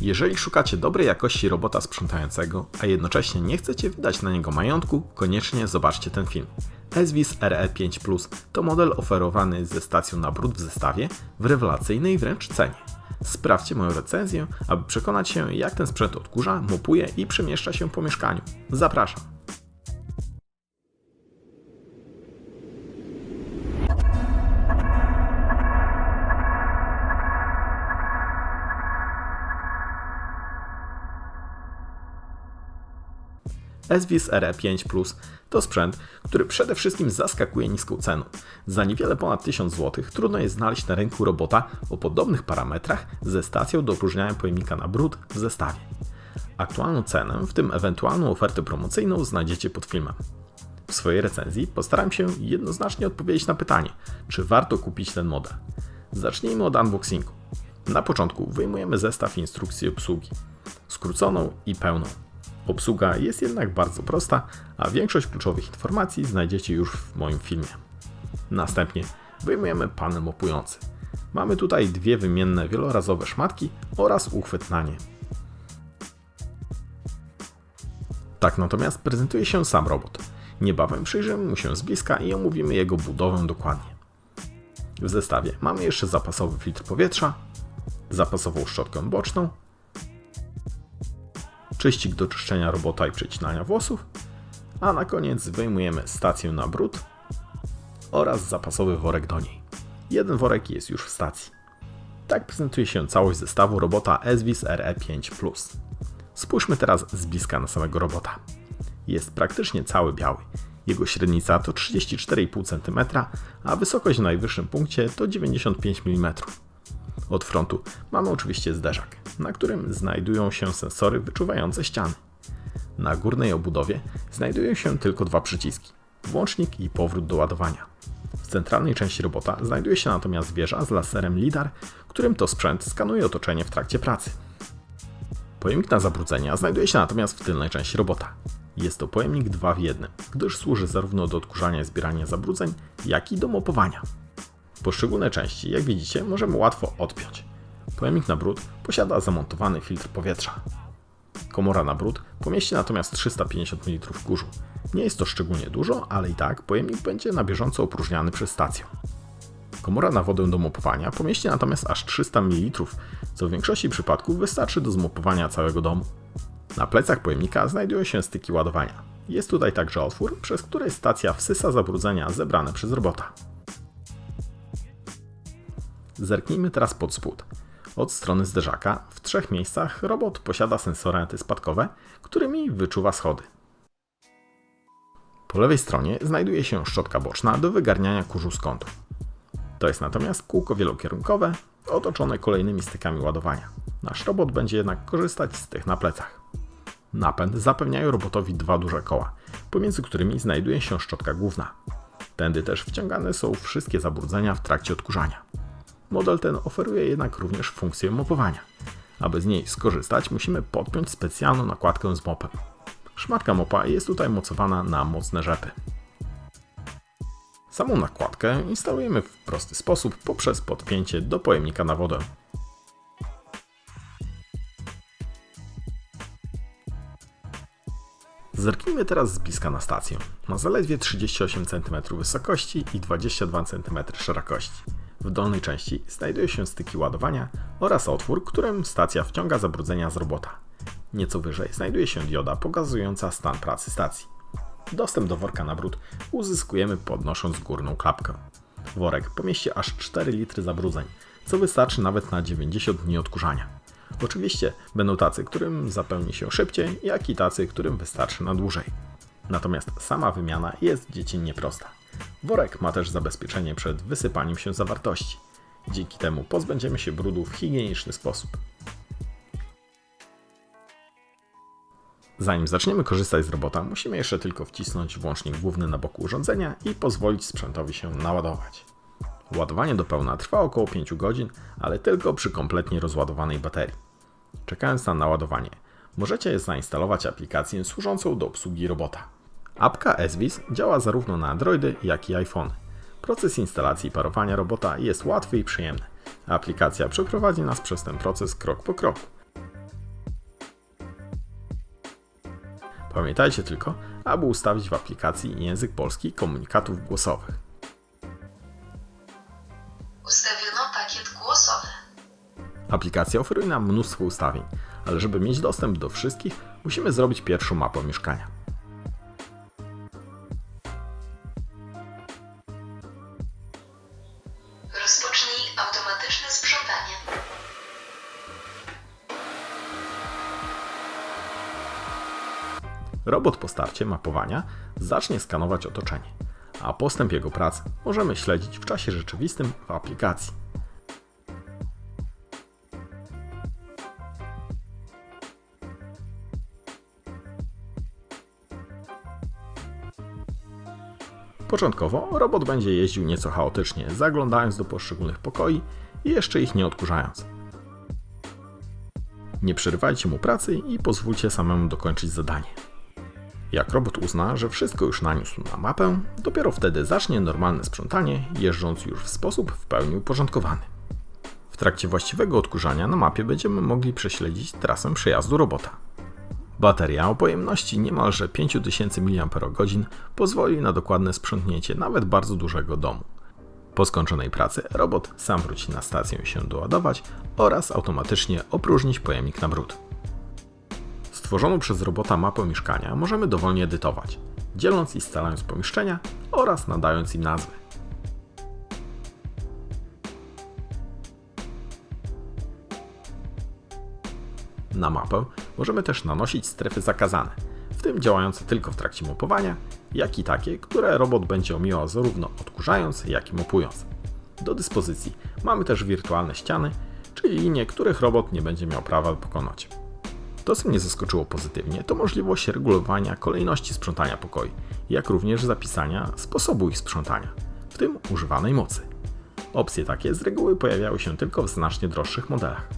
Jeżeli szukacie dobrej jakości robota sprzątającego, a jednocześnie nie chcecie wydać na niego majątku, koniecznie zobaczcie ten film. Esvis RE5 Plus to model oferowany ze stacją na brud w zestawie w rewelacyjnej wręcz cenie. Sprawdźcie moją recenzję, aby przekonać się jak ten sprzęt odkurza, mopuje i przemieszcza się po mieszkaniu. Zapraszam. Esvis RE5 Plus to sprzęt, który przede wszystkim zaskakuje niską ceną. Za niewiele ponad 1000 zł trudno jest znaleźć na rynku robota o podobnych parametrach ze stacją do opróżniania pojemnika na brud w zestawie. Aktualną cenę, w tym ewentualną ofertę promocyjną znajdziecie pod filmem. W swojej recenzji postaram się jednoznacznie odpowiedzieć na pytanie, czy warto kupić ten model. Zacznijmy od unboxingu. Na początku wyjmujemy zestaw instrukcji obsługi, skróconą i pełną. Obsługa jest jednak bardzo prosta, a większość kluczowych informacji znajdziecie już w moim filmie. Następnie wyjmujemy panel mopujący. Mamy tutaj dwie wymienne wielorazowe szmatki oraz uchwyt na nie. Tak natomiast prezentuje się sam robot. Niebawem przyjrzymy mu się z bliska i omówimy jego budowę dokładnie. W zestawie mamy jeszcze zapasowy filtr powietrza, zapasową szczotkę boczną czyścik do czyszczenia robota i przecinania włosów, a na koniec wyjmujemy stację na brud oraz zapasowy worek do niej. Jeden worek jest już w stacji. Tak prezentuje się całość zestawu robota Esvis RE5 Plus. Spójrzmy teraz z bliska na samego robota. Jest praktycznie cały biały. Jego średnica to 34,5 cm, a wysokość w najwyższym punkcie to 95 mm. Od frontu mamy oczywiście zderzak, na którym znajdują się sensory wyczuwające ściany. Na górnej obudowie znajdują się tylko dwa przyciski: włącznik i powrót do ładowania. W centralnej części robota znajduje się natomiast wieża z laserem LIDAR, którym to sprzęt skanuje otoczenie w trakcie pracy. Pojemnik na zabrudzenia znajduje się natomiast w tylnej części robota. Jest to pojemnik 2 w 1, gdyż służy zarówno do odkurzania i zbierania zabrudzeń, jak i do mopowania. Poszczególne części, jak widzicie, możemy łatwo odpiąć. Pojemnik na brud posiada zamontowany filtr powietrza. Komora na brud pomieści natomiast 350 ml kurzu. Nie jest to szczególnie dużo, ale i tak pojemnik będzie na bieżąco opróżniany przez stację. Komora na wodę do mopowania pomieści natomiast aż 300 ml, co w większości przypadków wystarczy do zmopowania całego domu. Na plecach pojemnika znajdują się styki ładowania. Jest tutaj także otwór, przez który stacja wsysa zabrudzenia zebrane przez robota. Zerknijmy teraz pod spód. Od strony zderzaka w trzech miejscach robot posiada sensory antyspadkowe, którymi wyczuwa schody. Po lewej stronie znajduje się szczotka boczna do wygarniania kurzu z kątów. To jest natomiast kółko wielokierunkowe otoczone kolejnymi stykami ładowania. Nasz robot będzie jednak korzystać z tych na plecach. Napęd zapewniają robotowi dwa duże koła, pomiędzy którymi znajduje się szczotka główna. Tędy też wciągane są wszystkie zabrudzenia w trakcie odkurzania. Model ten oferuje jednak również funkcję mopowania. Aby z niej skorzystać, musimy podpiąć specjalną nakładkę z mopem. Szmatka mopa jest tutaj mocowana na mocne rzepy. Samą nakładkę instalujemy w prosty sposób poprzez podpięcie do pojemnika na wodę. Zerknijmy teraz z bliska na stację. Ma zaledwie 38 cm wysokości i 22 cm szerokości. W dolnej części znajdują się styki ładowania oraz otwór, którym stacja wciąga zabrudzenia z robota. Nieco wyżej znajduje się dioda pokazująca stan pracy stacji. Dostęp do worka na brud uzyskujemy podnosząc górną klapkę. Worek pomieści aż 4 litry zabrudzeń, co wystarczy nawet na 90 dni odkurzania. Oczywiście będą tacy, którym zapełni się szybciej, jak i tacy, którym wystarczy na dłużej. Natomiast sama wymiana jest dziecinnie prosta. Worek ma też zabezpieczenie przed wysypaniem się zawartości. Dzięki temu pozbędziemy się brudu w higieniczny sposób. Zanim zaczniemy korzystać z robota, musimy jeszcze tylko wcisnąć włącznik główny na boku urządzenia i pozwolić sprzętowi się naładować. Ładowanie do pełna trwa około 5 godzin, ale tylko przy kompletnie rozładowanej baterii. Czekając na naładowanie, możecie zainstalować aplikację służącą do obsługi robota. Apka SWIS działa zarówno na Androidy, jak i iPhone. Proces instalacji i parowania robota jest łatwy i przyjemny. Aplikacja przeprowadzi nas przez ten proces krok po kroku. Pamiętajcie tylko, aby ustawić w aplikacji język polski komunikatów głosowych. Ustawiono pakiet głosowy. Aplikacja oferuje nam mnóstwo ustawień, ale żeby mieć dostęp do wszystkich, musimy zrobić pierwszą mapę mieszkania. Robot po starcie mapowania zacznie skanować otoczenie, a postęp jego pracy możemy śledzić w czasie rzeczywistym w aplikacji. Początkowo robot będzie jeździł nieco chaotycznie, zaglądając do poszczególnych pokoi i jeszcze ich nie odkurzając. Nie przerywajcie mu pracy i pozwólcie samemu dokończyć zadanie. Jak robot uzna, że wszystko już naniósł na mapę, dopiero wtedy zacznie normalne sprzątanie, jeżdżąc już w sposób w pełni uporządkowany. W trakcie właściwego odkurzania na mapie będziemy mogli prześledzić trasę przejazdu robota. Bateria o pojemności niemalże 5000 mAh pozwoli na dokładne sprzątnięcie nawet bardzo dużego domu. Po skończonej pracy robot sam wróci na stację się doładować oraz automatycznie opróżnić pojemnik na brud. Stworzoną przez robota mapę mieszkania możemy dowolnie edytować, dzieląc i scalając pomieszczenia oraz nadając im nazwy. Na mapę możemy też nanosić strefy zakazane, w tym działające tylko w trakcie mopowania, jak i takie, które robot będzie omijał zarówno odkurzając, jak i mopując. Do dyspozycji mamy też wirtualne ściany, czyli linie, których robot nie będzie miał prawa pokonać. To, co mnie zaskoczyło pozytywnie, to możliwość regulowania kolejności sprzątania pokoi, jak również zapisania sposobu ich sprzątania, w tym używanej mocy. Opcje takie z reguły pojawiały się tylko w znacznie droższych modelach.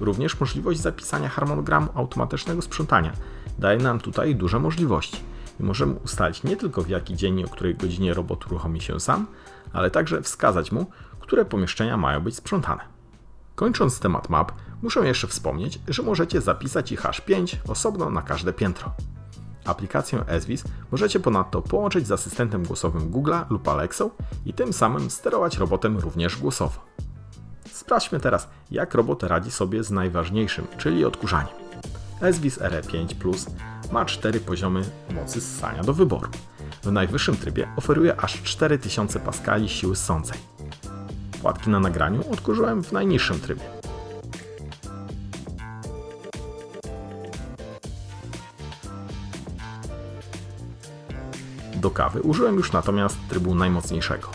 Również możliwość zapisania harmonogramu automatycznego sprzątania daje nam tutaj duże możliwości i możemy ustalić nie tylko w jaki dzień i o której godzinie robot uruchomi się sam, ale także wskazać mu, które pomieszczenia mają być sprzątane. Kończąc temat map, muszę jeszcze wspomnieć, że możecie zapisać ich aż 5 osobno na każde piętro. Aplikację Esvis możecie ponadto połączyć z asystentem głosowym Google'a lub Alexą i tym samym sterować robotem również głosowo. Sprawdźmy teraz, jak robot radzi sobie z najważniejszym, czyli odkurzaniem. Esvis RE5 Plus ma 4 poziomy mocy ssania do wyboru. W najwyższym trybie oferuje aż 4000 paskali siły ssącej. Płatki na nagraniu odkurzyłem w najniższym trybie. Do kawy użyłem już natomiast trybu najmocniejszego.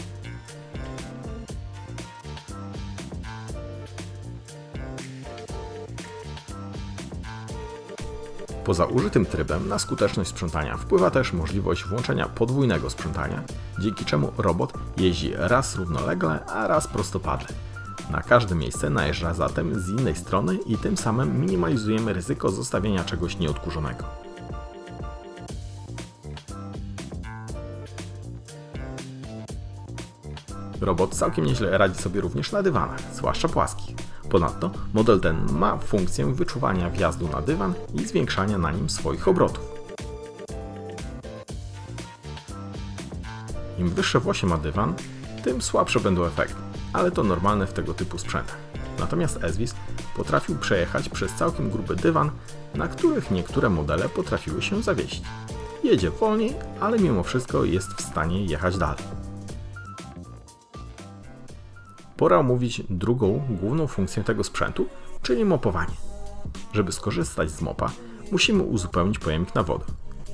Poza użytym trybem na skuteczność sprzątania wpływa też możliwość włączenia podwójnego sprzątania, dzięki czemu robot jeździ raz równolegle, a raz prostopadle. Na każde miejsce najeżdża zatem z innej strony i tym samym minimalizujemy ryzyko zostawienia czegoś nieodkurzonego. Robot całkiem nieźle radzi sobie również na dywanach, zwłaszcza płaskich. Ponadto model ten ma funkcję wyczuwania wjazdu na dywan i zwiększania na nim swoich obrotów. Im wyższe włosie ma dywan, tym słabsze będą efekty, ale to normalne w tego typu sprzętach. Natomiast Esvis potrafił przejechać przez całkiem gruby dywan, na których niektóre modele potrafiły się zawiesić. Jedzie wolniej, ale mimo wszystko jest w stanie jechać dalej. Pora omówić drugą główną funkcję tego sprzętu, czyli mopowanie. Żeby skorzystać z mopa, musimy uzupełnić pojemnik na wodę.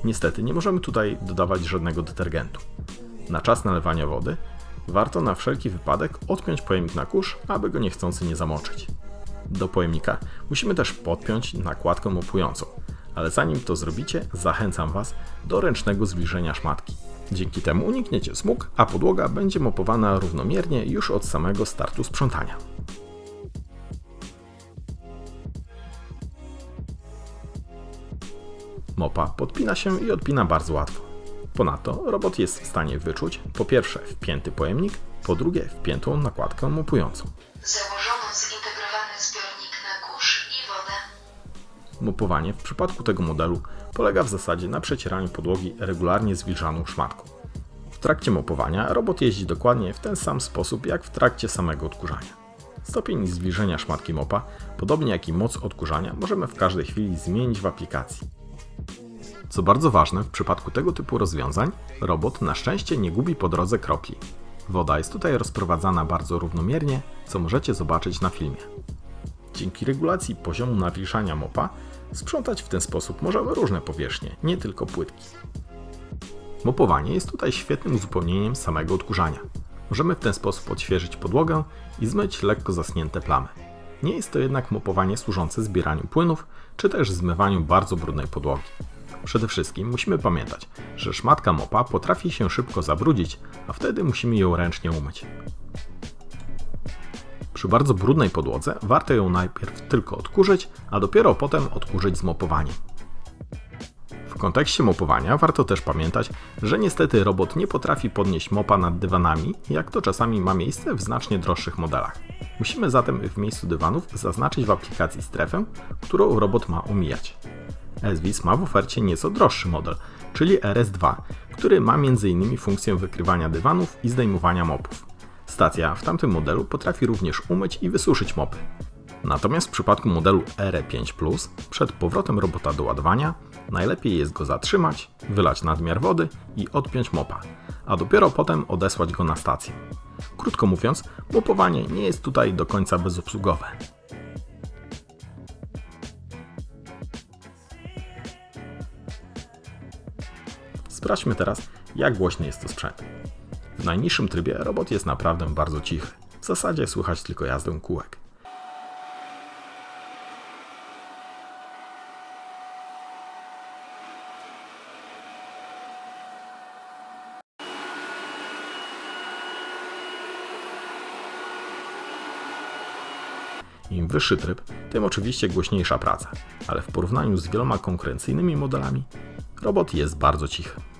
Niestety nie możemy tutaj dodawać żadnego detergentu. Na czas nalewania wody warto na wszelki wypadek odpiąć pojemnik na kurz, aby go niechcący nie zamoczyć. Do pojemnika musimy też podpiąć nakładkę mopującą, ale zanim to zrobicie, zachęcam Was do ręcznego zbliżenia szmatki. Dzięki temu unikniecie smug, a podłoga będzie mopowana równomiernie już od samego startu sprzątania. Mopa podpina się i odpina bardzo łatwo. Ponadto robot jest w stanie wyczuć po pierwsze wpięty pojemnik, po drugie wpiętą nakładkę mopującą. Założono zintegrowany zbiornik na kurz i wodę. Mopowanie w przypadku tego modelu polega w zasadzie na przecieraniu podłogi regularnie zwilżaną szmatką. W trakcie mopowania robot jeździ dokładnie w ten sam sposób jak w trakcie samego odkurzania. Stopień zwilżenia szmatki mopa, podobnie jak i moc odkurzania, możemy w każdej chwili zmienić w aplikacji. Co bardzo ważne, w przypadku tego typu rozwiązań, robot na szczęście nie gubi po drodze kropli. Woda jest tutaj rozprowadzana bardzo równomiernie, co możecie zobaczyć na filmie. Dzięki regulacji poziomu nawilżania mopa, sprzątać w ten sposób możemy różne powierzchnie, nie tylko płytki. Mopowanie jest tutaj świetnym uzupełnieniem samego odkurzania. Możemy w ten sposób odświeżyć podłogę i zmyć lekko zasnięte plamy. Nie jest to jednak mopowanie służące zbieraniu płynów, czy też zmywaniu bardzo brudnej podłogi. Przede wszystkim musimy pamiętać, że szmatka mopa potrafi się szybko zabrudzić, a wtedy musimy ją ręcznie umyć. Przy bardzo brudnej podłodze warto ją najpierw tylko odkurzyć, a dopiero potem odkurzyć z. W kontekście mopowania warto też pamiętać, że niestety robot nie potrafi podnieść mopa nad dywanami, jak to czasami ma miejsce w znacznie droższych modelach. Musimy zatem w miejscu dywanów zaznaczyć w aplikacji strefę, którą robot ma omijać. SWIS ma w ofercie nieco droższy model, czyli RS2, który ma m.in. funkcję wykrywania dywanów i zdejmowania mopów. Stacja w tamtym modelu potrafi również umyć i wysuszyć mopy. Natomiast w przypadku modelu RE5 przed powrotem robota do ładowania najlepiej jest go zatrzymać, wylać nadmiar wody i odpiąć mopa, a dopiero potem odesłać go na stację. Krótko mówiąc, mopowanie nie jest tutaj do końca bezobsługowe. Sprawdźmy teraz, jak głośny jest to sprzęt. W najniższym trybie robot jest naprawdę bardzo cichy. W zasadzie słychać tylko jazdę kółek. Im wyższy tryb, tym oczywiście głośniejsza praca, ale w porównaniu z wieloma konkurencyjnymi modelami, robot jest bardzo cichy.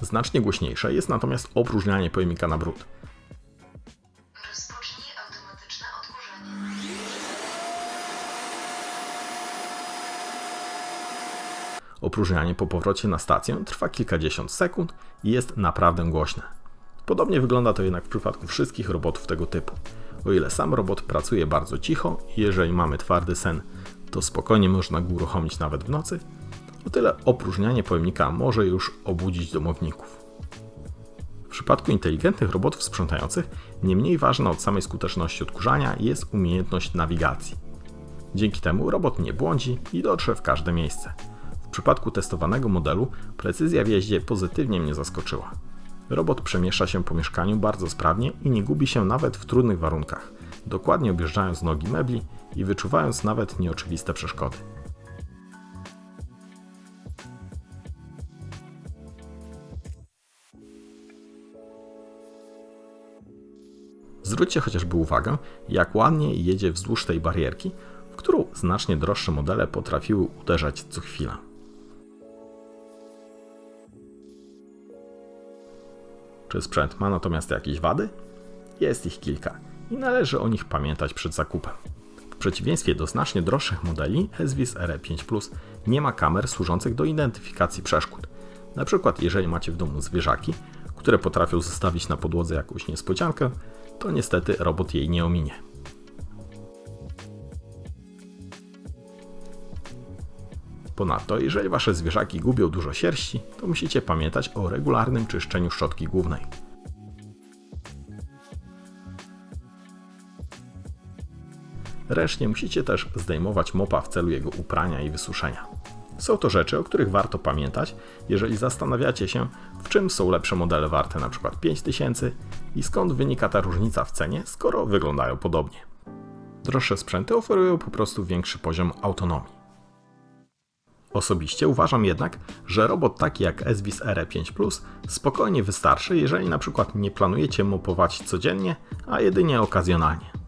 Znacznie głośniejsze jest natomiast opróżnianie pojemnika na brud. Rozpocznij automatyczne odkurzenie. Opróżnianie po powrocie na stację trwa kilkadziesiąt sekund i jest naprawdę głośne. Podobnie wygląda to jednak w przypadku wszystkich robotów tego typu. O ile sam robot pracuje bardzo cicho i jeżeli mamy twardy sen, to spokojnie można go uruchomić nawet w nocy, o tyle opróżnianie pojemnika może już obudzić domowników. W przypadku inteligentnych robotów sprzątających nie mniej ważna od samej skuteczności odkurzania jest umiejętność nawigacji. Dzięki temu robot nie błądzi i dotrze w każde miejsce. W przypadku testowanego modelu precyzja w jeździe pozytywnie mnie zaskoczyła. Robot przemieszcza się po mieszkaniu bardzo sprawnie i nie gubi się nawet w trudnych warunkach, dokładnie objeżdżając nogi mebli i wyczuwając nawet nieoczywiste przeszkody. Zwróćcie chociażby uwagę, jak ładnie jedzie wzdłuż tej barierki, w którą znacznie droższe modele potrafiły uderzać co chwilę. Czy sprzęt ma natomiast jakieś wady? Jest ich kilka i należy o nich pamiętać przed zakupem. W przeciwieństwie do znacznie droższych modeli, SWIS RE5 Plus nie ma kamer służących do identyfikacji przeszkód. Na przykład, jeżeli macie w domu zwierzaki, które potrafią zostawić na podłodze jakąś niespodziankę, to niestety robot jej nie ominie. Ponadto, jeżeli wasze zwierzaki gubią dużo sierści, to musicie pamiętać o regularnym czyszczeniu szczotki głównej. Ręcznie musicie też zdejmować mopa w celu jego uprania i wysuszenia. Są to rzeczy, o których warto pamiętać, jeżeli zastanawiacie się, w czym są lepsze modele warte np. 5000 i skąd wynika ta różnica w cenie, skoro wyglądają podobnie. Droższe sprzęty oferują po prostu większy poziom autonomii. Osobiście uważam jednak, że robot taki jak SWIS RE5 Plus spokojnie wystarczy, jeżeli na przykład nie planujecie mopować codziennie, a jedynie okazjonalnie.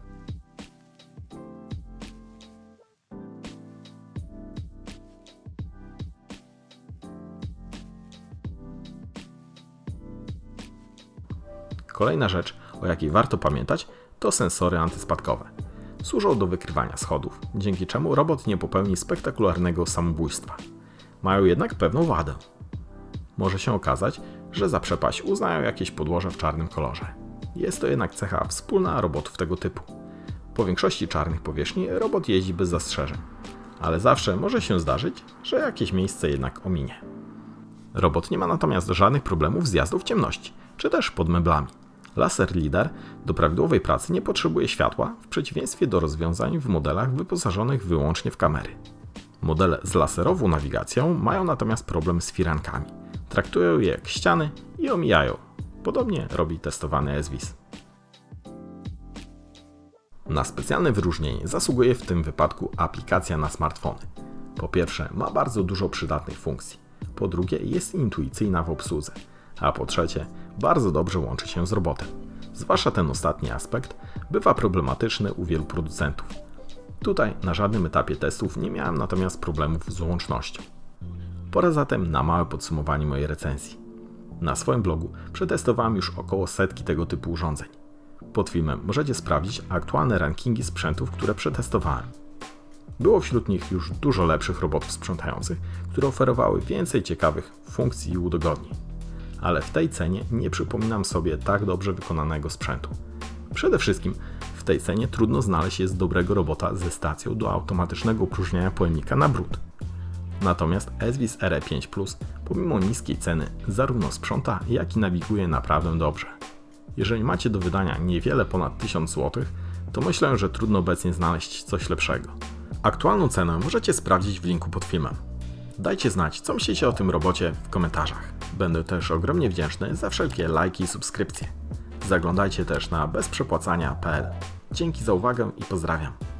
Kolejna rzecz, o jakiej warto pamiętać, to sensory antyspadkowe. Służą do wykrywania schodów, dzięki czemu robot nie popełni spektakularnego samobójstwa. Mają jednak pewną wadę. Może się okazać, że za przepaść uznają jakieś podłoże w czarnym kolorze. Jest to jednak cecha wspólna robotów tego typu. Po większości czarnych powierzchni robot jeździ bez zastrzeżeń, ale zawsze może się zdarzyć, że jakieś miejsce jednak ominie. Robot nie ma natomiast żadnych problemów z jazdą w ciemności, czy też pod meblami. Laser Leader do prawidłowej pracy nie potrzebuje światła, w przeciwieństwie do rozwiązań w modelach wyposażonych wyłącznie w kamery. Modele z laserową nawigacją mają natomiast problem z firankami. Traktują je jak ściany i omijają. Podobnie robi testowany SWIS. Na specjalne wyróżnienie zasługuje w tym wypadku aplikacja na smartfony. Po pierwsze, ma bardzo dużo przydatnych funkcji. Po drugie, jest intuicyjna w obsłudze. A po trzecie, bardzo dobrze łączy się z robotem. Zwłaszcza ten ostatni aspekt bywa problematyczny u wielu producentów. Tutaj na żadnym etapie testów nie miałem natomiast problemów z łącznością. Pora zatem na małe podsumowanie mojej recenzji. Na swoim blogu przetestowałem już około setki tego typu urządzeń. Pod filmem możecie sprawdzić aktualne rankingi sprzętów, które przetestowałem. Było wśród nich już dużo lepszych robotów sprzątających, które oferowały więcej ciekawych funkcji i udogodnień. Ale w tej cenie nie przypominam sobie tak dobrze wykonanego sprzętu. Przede wszystkim w tej cenie trudno znaleźć jest dobrego robota ze stacją do automatycznego opróżniania pojemnika na brud. Natomiast SWIS RE5 Plus pomimo niskiej ceny zarówno sprząta, jak i nawiguje naprawdę dobrze. Jeżeli macie do wydania niewiele ponad 1000 zł, to myślę, że trudno obecnie znaleźć coś lepszego. Aktualną cenę możecie sprawdzić w linku pod filmem. Dajcie znać, co myślicie o tym robocie w komentarzach. Będę też ogromnie wdzięczny za wszelkie lajki i subskrypcje. Zaglądajcie też na bezprzepłacania.pl. Dzięki za uwagę i pozdrawiam.